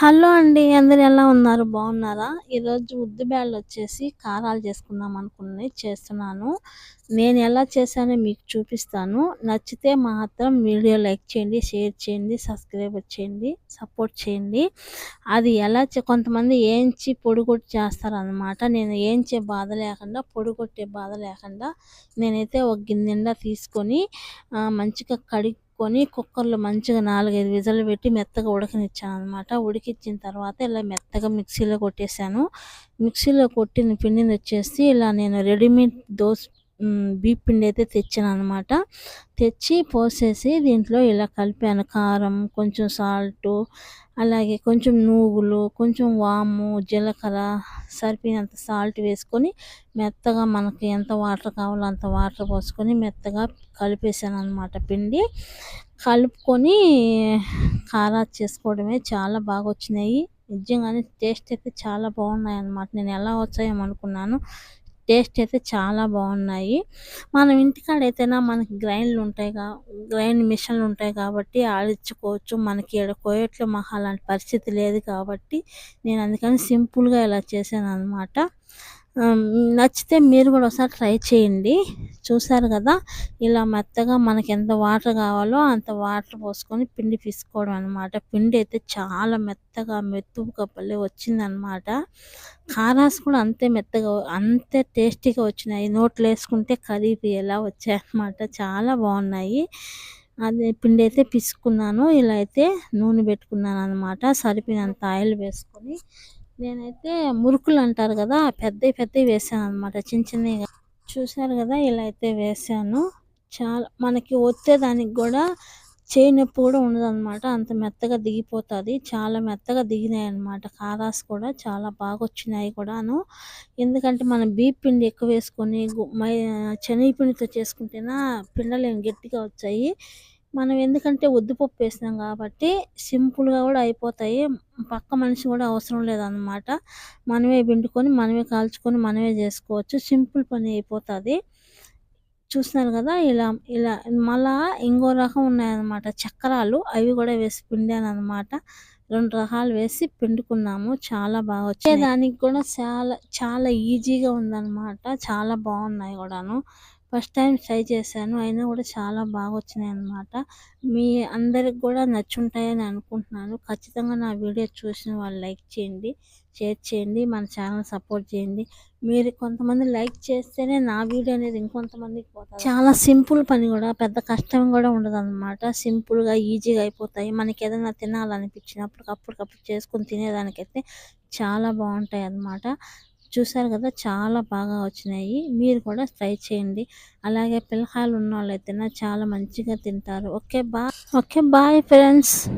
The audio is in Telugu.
హలో అండి అందరు ఎలా ఉన్నారు? బాగున్నారా? ఈరోజు ఉద్దిబ్యాళ్ళు వచ్చేసి కారాలు చేసుకుందాం అనుకుని చేస్తున్నాను. నేను ఎలా చేశానో మీకు చూపిస్తాను. నచ్చితే మాత్రం వీడియో లైక్ చేయండి షేర్ చేయండి సబ్స్క్రైబ్ చేయండి సపోర్ట్ చేయండి. అది ఎలా కొంతమంది ఏంచి పొడిగొట్టి చేస్తారనమాట నేను ఏంచే బాధ లేకుండా పొడిగొట్టే బాధ లేకుండా నేనైతే ఒక గిన్నెండా తీసుకొని మంచిగా కడిగి పెట్టుకొని కుక్కర్లో మంచిగా నాలుగైదు విజలు పెట్టి మెత్తగా ఉడకనిచ్చాను అనమాట ఉడికిచ్చిన తర్వాత ఇలా మెత్తగా మిక్సీలో కొట్టేశాను. మిక్సీలో కొట్టిన పిండిని వచ్చేసి ఇలా నేను రెడీమేడ్ దోశ బీప్ పిండి అయితే తెచ్చాను అనమాట తెచ్చి పోసేసి దీంట్లో ఇలా కలిపాను. కారం కొంచెం సాల్ట్ అలాగే కొంచెం నువ్వులు కొంచెం వాము జీలకర్ర సరిపోయినంత సాల్ట్ వేసుకొని మెత్తగా మనకి ఎంత వాటర్ కావాలో అంత వాటర్ పోసుకొని మెత్తగా కలిపేసాను అనమాట పిండి. కలుపుకొని కారా చేసుకోవడమే చాలా బాగా వచ్చినాయి. నిజంగానే టేస్ట్ అయితే చాలా బాగున్నాయి అన్నమాట నేను ఎలా వచ్చాయేమో అనుకున్నాను. టేస్ట్ అయితే చాలా బాగున్నాయి. మనం ఇంటికాడ అయితేనా మనకి గ్రైండ్లు ఉంటాయి గ్రైండ్ మిషన్లు ఉంటాయి కాబట్టి ఆడించుకోవచ్చు. మనకి ఇక్కడ కోయట్లో మహా అలాంటి పరిస్థితి లేదు కాబట్టి నేను అందుకని సింపుల్గా ఇలా చేశాను అనమాట నచ్చితే మీరు కూడా ఒకసారి ట్రై చేయండి. చూసారు కదా ఇలా మెత్తగా మనకి ఎంత వాటర్ కావాలో అంత వాటర్ పోసుకొని పిండి పిసుకోవడం అనమాట పిండి అయితే చాలా మెత్తగా మెత్తుగా పల్లె వచ్చిందనమాట కారాస్ కూడా అంతే మెత్తగా అంతే టేస్టీగా వచ్చినాయి. నోట్లు వేసుకుంటే కరిగిపోయేలా వచ్చాయన్నమాట. చాలా బాగున్నాయి. అది పిండి అయితే పిసుకున్నాను ఇలా అయితే నూనె పెట్టుకున్నాను అనమాట సరిపోయినంత ఆయిల్ వేసుకొని నేనైతే మురుకులు అంటారు కదా పెద్దవి పెద్దవి వేసాను అనమాట చిన్న చిన్నవి చూసారు కదా ఇలా అయితే వేసాను. చాలా మనకి వచ్చేదానికి కూడా చేయి నొప్పి కూడా ఉండదు అనమాట అంత మెత్తగా దిగిపోతుంది. చాలా మెత్తగా దిగినాయి అనమాట కారాస్ కూడా చాలా బాగా వచ్చినాయి కూడాను. ఎందుకంటే మనం బీప్ పిండి ఎక్కువ వేసుకొని మై శనగ పిండితో చేసుకుంటేనా పిండలు గట్టిగా వచ్చాయి. మనం ఎందుకంటే ఉద్దిపప్పు వేసినాం కాబట్టి సింపుల్గా కూడా అయిపోతాయి. పక్క మనిషి కూడా అవసరం లేదన్నమాట. మనమే పిండుకొని మనమే కాల్చుకొని మనమే చేసుకోవచ్చు. సింపుల్ పని అయిపోతుంది. చూస్తున్నారు కదా ఇలా ఇలా మళ్ళా ఇంకో రకం ఉన్నాయన్నమాట. చక్రాలు. అవి కూడా వేసి పిండాను అనమాట రెండు రకాలు వేసి పిండుకున్నాము. చాలా బాగా వచ్చాయి దానికి కూడా చాలా చాలా ఈజీగా ఉందన్నమాట. చాలా బాగున్నాయి కూడాను. ఫస్ట్ టైం ట్రై చేశాను. అయినా కూడా చాలా బాగా వచ్చినాయి అనమాట మీ అందరికి కూడా నచ్చుంటాయని అనుకుంటున్నాను. ఖచ్చితంగా నా వీడియో చూసిన వాళ్ళు లైక్ చేయండి షేర్ చేయండి మన ఛానల్ సపోర్ట్ చేయండి. మీరు కొంతమంది లైక్ చేస్తేనే నా వీడియో అనేది ఇంకొంతమందికి పోతుంది. చాలా సింపుల్ పని కూడా పెద్ద కష్టం కూడా ఉండదు అనమాట సింపుల్గా ఈజీగా అయిపోతాయి. మనకి ఏదైనా తినాలనిపించినప్పుడు అప్పటికప్పుడు చేసుకొని తినేదానికైతే చాలా బాగుంటాయి అన్నమాట చూసారు కదా చాలా బాగా వచ్చినాయి. మీరు కూడా ట్రై చేయండి. అలాగే పిల్లకాయలు ఉన్న వాళ్ళైతే చాలా మంచిగా తింటారు. ఓకే బా ఓకే బాయ్ ఫ్రెండ్స్.